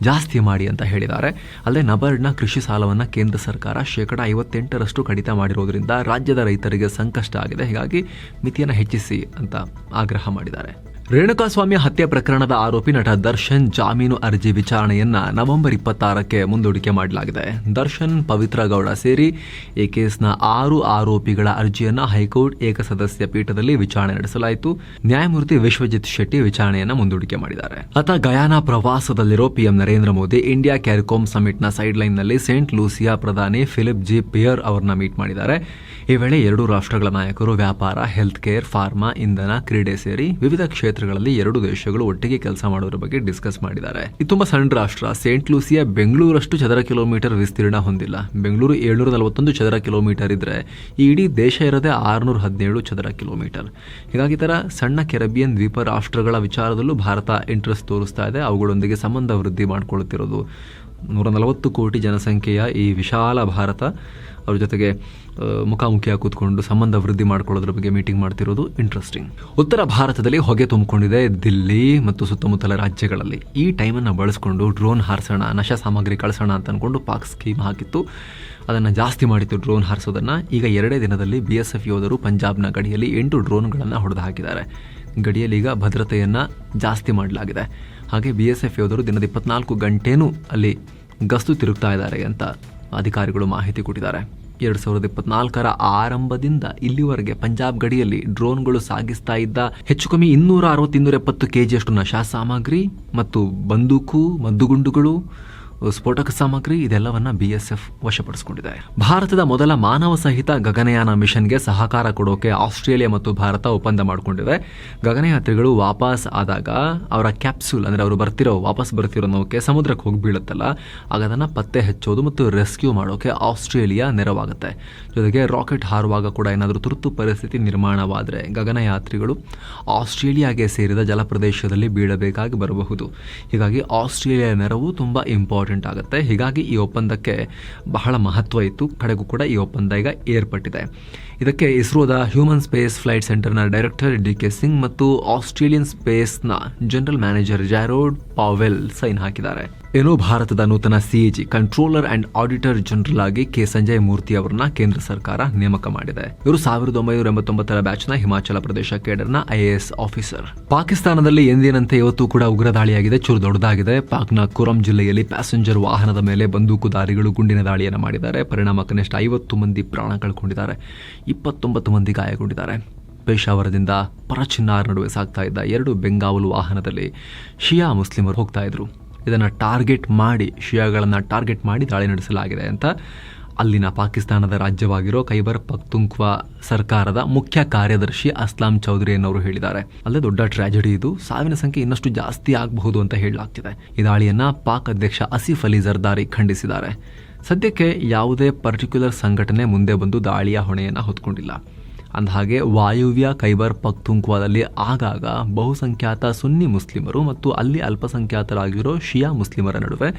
ಜಾಸ್ತಿ ಮಾಡಿ ಅಂತ ಹೇಳಿದ್ದಾರೆ. ಅಲ್ಲದೆ ನಬಾರ್ಡ್ನ ಕೃಷಿ ಸಾಲವನ್ನು ಕೇಂದ್ರ ಸರ್ಕಾರ ಶೇಕಡ ಐವತ್ತೆಂಟರಷ್ಟು ಕಡಿತ ಮಾಡಿರೋದ್ರಿಂದ ರಾಜ್ಯದ ರೈತರಿಗೆ ಸಂಕಷ್ಟ ಆಗಿದೆ. ಹೀಗಾಗಿ ಮಿತಿಯನ್ನು ಹೆಚ್ಚಿಸಿ ಅಂತ ಆಗ್ರಹ ಮಾಡಿದ್ದಾರೆ. ರೇಣುಕಾಸ್ವಾಮಿ ಹತ್ಯೆ ಪ್ರಕರಣದ ಆರೋಪಿ ನಟ ದರ್ಶನ್ ಜಾಮೀನು ಅರ್ಜಿ ವಿಚಾರಣೆಯನ್ನ ನವೆಂಬರ್ ಇಪ್ಪತ್ತಾರಕ್ಕೆ ಮುಂದೂಡಿಕೆ ಮಾಡಲಾಗಿದೆ. ದರ್ಶನ್, ಪವಿತ್ರ ಗೌಡ ಸೇರಿ ಈ ಕೇಸ್ನ ಆರು ಆರೋಪಿಗಳ ಅರ್ಜಿಯನ್ನ ಹೈಕೋರ್ಟ್ ಏಕಸದಸ್ಯ ಪೀಠದಲ್ಲಿ ವಿಚಾರಣೆ ನಡೆಸಲಾಯಿತು. ನ್ಯಾಯಮೂರ್ತಿ ವಿಶ್ವಜಿತ್ ಶೆಟ್ಟಿ ವಿಚಾರಣೆಯನ್ನ ಮುಂದೂಡಿಕೆ ಮಾಡಿದ್ದಾರೆ. ಅತ Guyana ಪ್ರವಾಸದಲ್ಲಿರೋ PM Narendra Modi India CARICOM ಸಮಿಟ್ನ side ಲೈನ್ನಲ್ಲಿ ಸೇಂಟ್ ಲೂಸಿಯಾ ಪ್ರಧಾನಿ ಫಿಲಿಪ್ ಜಿ. ಪಿಯರ್ ಅವರನ್ನ ಮೀಟ್ ಮಾಡಿದ್ದಾರೆ. ಈ ವೇಳೆ ಎರಡೂ ರಾಷ್ಟ್ರಗಳ ನಾಯಕರು ವ್ಯಾಪಾರ ಹೆಲ್ತ್ ಕೇರ್ ಫಾರ್ಮಾ ಇಂಧನ ಕ್ರೀಡೆ ಸೇರಿ ವಿವಿಧ ಕ್ಷೇತ್ರಗಳಲ್ಲಿ ಎರಡು ದೇಶಗಳು ಒಟ್ಟಿಗೆ ಕೆಲಸ ಮಾಡುವುದರ ಬಗ್ಗೆ ಡಿಸ್ಕಸ್ ಮಾಡಿದ್ದಾರೆ. ಇದು ತುಂಬಾ ಸಣ್ಣ ರಾಷ್ಟ್ರ ಸೇಂಟ್ ಲೂಸಿಯಾ ಬೆಂಗಳೂರಷ್ಟು ಚದರ ಕಿಲೋಮೀಟರ್ ವಿಸ್ತೀರ್ಣ ಹೊಂದಿಲ್ಲ. ಬೆಂಗಳೂರು ಏಳ್ನೂರ ನಲವತ್ತೊಂದು ಚದರ ಕಿಲೋಮೀಟರ್ ಇದ್ರೆ ಈ ಇಡೀ ದೇಶ ಇರದೆ ಆರುನೂರ ಹದಿನೇಳು ಚದರ ಕಿಲೋಮೀಟರ್. ಹೀಗಾಗಿ ತರ ಸಣ್ಣ ಕೆರಬಿಯನ್ ದ್ವೀಪ ರಾಷ್ಟ್ರಗಳ ವಿಚಾರದಲ್ಲೂ ಭಾರತ ಇಂಟ್ರೆಸ್ಟ್ ತೋರಿಸ್ತಾ ಇದೆ, ಅವುಗಳೊಂದಿಗೆ ಸಂಬಂಧ ವೃದ್ಧಿ ಮಾಡಿಕೊಳ್ಳುತ್ತಿರೋದು. ನೂರ ನಲವತ್ತು ಕೋಟಿ ಜನಸಂಖ್ಯೆಯ ಈ ವಿಶಾಲ ಭಾರತ ಅವ್ರ ಜೊತೆಗೆ ಮುಖಾಮುಖಿಯಾಗಿ ಕೂತ್ಕೊಂಡು ಸಂಬಂಧ ವೃದ್ಧಿ ಮಾಡ್ಕೊಳ್ಳೋದ್ರ ಬಗ್ಗೆ ಮೀಟಿಂಗ್ ಮಾಡ್ತಿರೋದು ಇಂಟ್ರೆಸ್ಟಿಂಗ್ ಉತ್ತರ ಭಾರತದಲ್ಲಿ ಹೊಗೆ ತುಂಬಿಕೊಂಡಿದೆ ದಿಲ್ಲಿ ಮತ್ತು ಸುತ್ತಮುತ್ತಲ ರಾಜ್ಯಗಳಲ್ಲಿ. ಈ ಟೈಮನ್ನು ಬಳಸ್ಕೊಂಡು ಡ್ರೋನ್ ಹಾರಿಸೋಣ, ನಶಾ ಸಾಮಗ್ರಿ ಕಳಿಸೋಣ ಅಂತ ಅಂದ್ಕೊಂಡು ಪಾಕ್ ಸ್ಕೀಮ್ ಹಾಕಿತ್ತು. ಅದನ್ನು ಜಾಸ್ತಿ ಮಾಡಿತ್ತು ಡ್ರೋನ್ ಹಾರಿಸೋದನ್ನು. ಈಗ ಎರಡೇ ದಿನದಲ್ಲಿ ಬಿ ಎಸ್ ಎಫ್ ಯೋಧರು ಪಂಜಾಬ್ನ ಗಡಿಯಲ್ಲಿ ಎಂಟು ಡ್ರೋನ್ಗಳನ್ನು ಹೊಡೆದು ಹಾಕಿದ್ದಾರೆ. ಗಡಿಯಲ್ಲಿ ಈಗ ಭದ್ರತೆಯನ್ನು ಜಾಸ್ತಿ ಮಾಡಲಾಗಿದೆ. ಹಾಗೆ ಬಿ ಎಸ್ ಎಫ್ ಯೋಧರು ದಿನದ ಇಪ್ಪತ್ನಾಲ್ಕು ಗಂಟೆನೂ ಅಲ್ಲಿ ಗಸ್ತು ತಿರುಗ್ತಾ ಇದ್ದಾರೆ ಅಂತ ಅಧಿಕಾರಿಗಳು ಮಾಹಿತಿ ಕೊಟ್ಟಿದ್ದಾರೆ. ಎರಡು ಸಾವಿರದ ಇಪ್ಪತ್ನಾಲ್ಕರ ಆರಂಭದಿಂದ ಇಲ್ಲಿವರೆಗೆ ಪಂಜಾಬ್ ಗಡಿಯಲ್ಲಿ ಡ್ರೋನ್ಗಳು ಸಾಗಿಸ್ತಾ ಇದ್ದ ಹೆಚ್ಚು ಕಮ್ಮಿ ಇನ್ನೂರ ಅರವತ್ತು ಇನ್ನೂರ ಎಪ್ಪತ್ತು ಕೆಜಿಯಷ್ಟು ನಶಾ ಸಾಮಗ್ರಿ ಮತ್ತು ಬಂದೂಕು, ಮದ್ದುಗುಂಡುಗಳು ಸ್ಫೋಟಕ ಸಾಮಗ್ರಿ ಇದೆಲ್ಲವನ್ನ ಬಿಎಸ್ಎಫ್ ವಶಪಡಿಸಿಕೊಂಡಿದೆ. ಭಾರತದ ಮೊದಲ ಮಾನವ ಸಹಿತ ಗಗನಯಾನ ಮಿಷನ್ಗೆ ಸಹಕಾರ ಕೊಡೋಕೆ ಆಸ್ಟ್ರೇಲಿಯಾ ಮತ್ತು ಭಾರತ ಒಪ್ಪಂದ ಮಾಡಿಕೊಂಡಿವೆ. ಗಗನಯಾತ್ರಿಗಳು ವಾಪಸ್ ಆದಾಗ ಅವರ ಕ್ಯಾಪ್ಸೂಲ್ ಅಂದ್ರೆ ಅವರು ಬರ್ತಿರೋ, ವಾಪಸ್ ಬರ್ತಿರೋ ನೌಕೆ ಸಮುದ್ರಕ್ಕೆ ಹೋಗಿ ಬೀಳುತ್ತಲ್ಲ, ಆಗ ಅದನ್ನು ಪತ್ತೆ ಹಚ್ಚೋದು ಮತ್ತು ರೆಸ್ಕ್ಯೂ ಮಾಡೋಕೆ ಆಸ್ಟ್ರೇಲಿಯಾ ನೆರವಾಗುತ್ತೆ. ಜೊತೆಗೆ ರಾಕೆಟ್ ಹಾರುವಾಗ ಕೂಡ ಏನಾದರೂ ತುರ್ತು ಪರಿಸ್ಥಿತಿ ನಿರ್ಮಾಣವಾದರೆ ಗಗನಯಾತ್ರಿಗಳು ಆಸ್ಟ್ರೇಲಿಯಾಗೆ ಸೇರಿದ ಜಲಪ್ರದೇಶದಲ್ಲಿ ಬೀಳಬೇಕಾಗಿ ಬರಬಹುದು. ಹೀಗಾಗಿ ಆಸ್ಟ್ರೇಲಿಯಾ ನೆರವು ತುಂಬ ಇಂಪಾರ್ಟೆಂಟ್ ಆಗುತ್ತೆ. ಹೀಗಾಗಿ ಈ ಒಪ್ಪಂದಕ್ಕೆ ಬಹಳ ಮಹತ್ವ ಇತ್ತು. ಕಡೆಗೂ ಕೂಡ ಈ ಒಪ್ಪಂದ ಈಗ ಏರ್ಪಟ್ಟಿದೆ. ಇದಕ್ಕೆ ಇಸ್ರೋದ ಹ್ಯೂಮನ್ ಸ್ಪೇಸ್ ಫ್ಲೈಟ್ ಸೆಂಟರ್ನ ಡೈರೆಕ್ಟರ್ ಡಿ ಕೆ ಸಿಂಗ್ ಮತ್ತು Australian ಸ್ಪೇಸ್ನ general manager Jarrod Powell sign ಹಾಕಿದ್ದಾರೆ. ಏನು ಭಾರತದ ನೂತನ CAG controller and auditor general ಆಗಿ ಕೆ ಸಂಜಯ್ ಮೂರ್ತಿ ಅವರನ್ನ ಕೇಂದ್ರ ಸರ್ಕಾರ ನೇಮಕ ಮಾಡಿದೆ. ಇವರು ಸಾವಿರದ ಒಂಬೈನೂರ ಎಂಬತ್ತೊಂಬತ್ತರ ಬ್ಯಾಚ್ನ ಹಿಮಾಚಲ ಪ್ರದೇಶ ಕೇಡರ್ನ ಐಎಎಸ್ ಆಫೀಸರ್. ಪಾಕಿಸ್ತಾನದಲ್ಲಿ ಎಂದಿನಂತೆ ಇವತ್ತು ಕೂಡ ಉಗ್ರ ದಾಳಿಯಾಗಿದೆ, ಚೂರು ದೊಡ್ಡದಾಗಿದೆ. ಪಾಕ್ನ ಕುರಂ ಜಿಲ್ಲೆಯಲ್ಲಿ ಪ್ಯಾಸೆಂಜರ್ ವಾಹನದ ಮೇಲೆ ಬಂದೂಕುದಾರಿಗಳು ಗುಂಡಿನ ದಾಳಿಯನ್ನು ಮಾಡಿದ್ದಾರೆ. ಪರಿಣಾಮ ಕನಿಷ್ಠ ಐವತ್ತು ಮಂದಿ ಪ್ರಾಣ ಕಳ್ಕೊಂಡಿದ್ದಾರೆ ಇಪ್ಪತ್ತೊಂಬತ್ತು ಮಂದಿ ಗಾಯಗೊಂಡಿದ್ದಾರೆ. ಪೇಶಾವರದಿಂದ ಪರಚಿನ್ನಾರ್ ನಡುವೆ ಸಾಗ್ತಾ ಇದ್ದ ಎರಡು ಬೆಂಗಾವಲು ವಾಹನದಲ್ಲಿ ಶಿಯಾ ಮುಸ್ಲಿಮರು ಹೋಗ್ತಾ ಇದ್ರು. ಇದನ್ನು ಟಾರ್ಗೆಟ್ ಮಾಡಿ, ಶಿಯಾಗಳನ್ನು ಟಾರ್ಗೆಟ್ ಮಾಡಿ ದಾಳಿ ನಡೆಸಲಾಗಿದೆ ಅಂತ ಅಲ್ಲಿನ ಪಾಕಿಸ್ತಾನದ ರಾಜ್ಯವಾಗಿರೋ ಖೈಬರ್ ಪಕ್ತುಂಕ್ವಾ ಸರ್ಕಾರದ ಮುಖ್ಯ ಕಾರ್ಯದರ್ಶಿ ಅಸ್ಲಾಂ ಚೌಧರಿ ಅನ್ನೋರು ಹೇಳಿದ್ದಾರೆ. ಅಲ್ಲದೆ ದೊಡ್ಡ ಟ್ರಾಜಿಡಿ ಇದು. ಸಾವಿನ ಸಂಖ್ಯೆ ಇನ್ನಷ್ಟು ಜಾಸ್ತಿ ಆಗಬಹುದು ಅಂತ ಹೇಳಲಾಗ್ತಿದೆ. ಈ ದಾಳಿಯನ್ನ ಪಾಕ್ ಅಧ್ಯಕ್ಷ ಅಸಿಫ್ ಅಲಿ ಜರ್ದಾರಿ ಖಂಡಿಸಿದ್ದಾರೆ. ಸದ್ಯಕ್ಕೆ ಯಾವುದೇ ಪರ್ಟಿಕ್ಯುಲರ್ ಸಂಘಟನೆ ಮುಂದೆ ಬಂದು ದಾಳಿಯ ಹೊಣೆಯನ್ನು ಹೊತ್ಕೊಂಡಿಲ್ಲ. ಅಂದಹಾಗೆ, ವಾಯುವ್ಯ ಖೈಬರ್ ಪಕ್ತುಂಕ್ವಾದಲ್ಲಿ ಆಗಾಗ ಬಹುಸಂಖ್ಯಾತ ಸುನ್ನಿ ಮುಸ್ಲಿಮರು ಮತ್ತು ಅಲ್ಲಿ ಅಲ್ಪಸಂಖ್ಯಾತರಾಗಿರೋ ಶಿಯಾ ಮುಸ್ಲಿಮರ ನಡುವೆ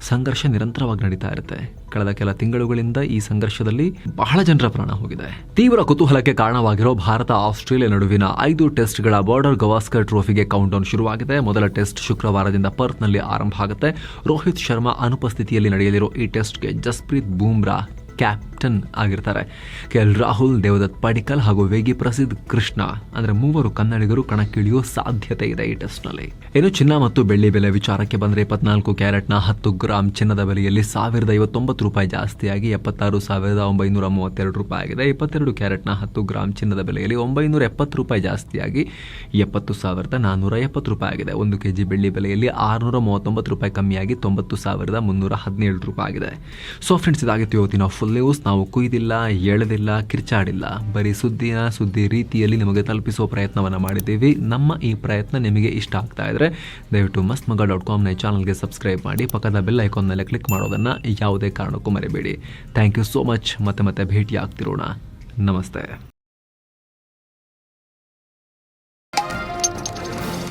ಸಂಘರ್ಷ ನಿರಂತರವಾಗಿ ನಡೀತಾ ಇರುತ್ತೆ. ಕಳೆದ ಕೆಲ ತಿಂಗಳುಗಳಿಂದ ಈ ಸಂಘರ್ಷದಲ್ಲಿ ಬಹಳ ಜನರ ಪ್ರಾಣ ಹೋಗಿದೆ. ತೀವ್ರ ಕುತೂಹಲಕ್ಕೆ ಕಾರಣವಾಗಿರೋ ಭಾರತ, ಆಸ್ಟ್ರೇಲಿಯಾ ನಡುವಿನ ಐದು ಟೆಸ್ಟ್ಗಳ ಬಾರ್ಡರ್ ಗವಾಸ್ಕರ್ ಟ್ರೋಫಿಗೆ ಕೌಂಟ್ ಶುರುವಾಗಿದೆ. ಮೊದಲ ಟೆಸ್ಟ್ ಶುಕ್ರವಾರದಿಂದ ಪರ್ತ್ನಲ್ಲಿ ಆರಂಭ ಆಗುತ್ತೆ. ರೋಹಿತ್ ಶರ್ಮಾ ಅನುಪಸ್ಥಿತಿಯಲ್ಲಿ ನಡೆಯಲಿರೋ ಈ ಟೆಸ್ಟ್ಗೆ ಜಸ್ಪ್ರೀತ್ ಬೂಮ್ರಾ ಕ್ಯಾಪ್ಟನ್ ಆಗಿರ್ತಾರೆ. ಕೆ ಎಲ್ ರಾಹುಲ್, ದೇವದತ್ ಪಡಿಕಲ್ ಹಾಗೂ ವೇಗಿ ಪ್ರಸಿದ್ಧ ಕೃಷ್ಣ. ಅಂದ್ರೆ ಮೂವರು ಕನ್ನಡಿಗರು ಕಣಕ್ಕಿಳಿಯುವ ಸಾಧ್ಯತೆ ಇದೆ ಈ ಟೆಸ್ಟ್ನಲ್ಲಿ ಇನ್ನು ಚಿನ್ನ ಮತ್ತು ಬೆಳ್ಳಿ ಬೆಲೆ ವಿಚಾರಕ್ಕೆ ಬಂದರೆ ಇಪ್ಪತ್ನಾಲ್ಕು ಕ್ಯಾರೆಟ್ನ ಹತ್ತು ಗ್ರಾಮ್ ಚಿನ್ನದ ಬೆಲೆಯಲ್ಲಿ ಸಾವಿರದ ಐವತ್ತೊಂಬತ್ತು ರೂಪಾಯಿ ಜಾಸ್ತಿಯಾಗಿ ಎಪ್ಪತ್ತಾರು ಸಾವಿರದ ಒಂಬೈನೂರ ಮೂವತ್ತೆರಡು ರೂಪಾಯಿ ಆಗಿದೆ. ಇಪ್ಪತ್ತೆರಡು ಕ್ಯಾರೆಟ್ನ ಹತ್ತು ಗ್ರಾಮ್ ಚಿನ್ನದ ಬೆಲೆಯಲ್ಲಿ ಒಂಬೈನೂರ ಎಪ್ಪತ್ತು ರೂಪಾಯಿ ಜಾಸ್ತಿಯಾಗಿ ಎಪ್ಪತ್ತು ಸಾವಿರದ ನಾನ್ನೂರ ಎಪ್ಪತ್ತು ರೂಪಾಯಿ ಆಗಿದೆ. ಒಂದು ಕೆಜಿ ಬೆಳ್ಳಿ ಬೆಲೆಯಲ್ಲಿ ಆರುನೂರ ಮೂವತ್ತೊಂಬತ್ತು ರೂಪಾಯಿ ಕಮ್ಮಿಯಾಗಿ ತೊಂಬತ್ತು ಸಾವಿರದ ಮುನ್ನೂರ ಹದಿನೇಳು ರೂಪಾಯಿ ಆಗಿದೆ. ಸೊ ಫ್ರೆಂಡ್ಸ್ ಇದಾಗಿತ್ತು ಇವತ್ತಿನ ಫುಲ್ ನ್ಯೂಸ್ ನಾವು ಕುಯ್ದಿಲ್ಲ, ಎಳೆದಿಲ್ಲ, ಕಿರ್ಚಾಡಿಲ್ಲ. ಬರೀ ಸುದ್ದಿನ ಸುದ್ದಿ ರೀತಿಯಲ್ಲಿ ನಿಮಗೆ ತಲುಪಿಸುವ ಪ್ರಯತ್ನವನ್ನು ಮಾಡಿದ್ದೀವಿ. ನಮ್ಮ ಈ ಪ್ರಯತ್ನ ನಿಮಗೆ ಇಷ್ಟ ಆಗ್ತಾ ಇದ್ರೆ ದಯವಿಟ್ಟು ಮಸ್ತ್ ಮಗ ಡಾಟ್ ಕಾಮ್ನ ಚಾನಲ್ಗೆ ಸಬ್ಸ್ಕ್ರೈಬ್ ಮಾಡಿ, ಪಕ್ಕದ ಬೆಲ್ ಐಕಾನ್ ಮೇಲೆ ಕ್ಲಿಕ್ ಮಾಡೋದನ್ನು ಯಾವುದೇ ಕಾರಣಕ್ಕೂ ಮರಿಬೇಡಿ. Thank you so much. ಮತ್ತೆ ಮತ್ತೆ ಭೇಟಿ ಆಗ್ತಿರೋಣ ನಮಸ್ತೆ.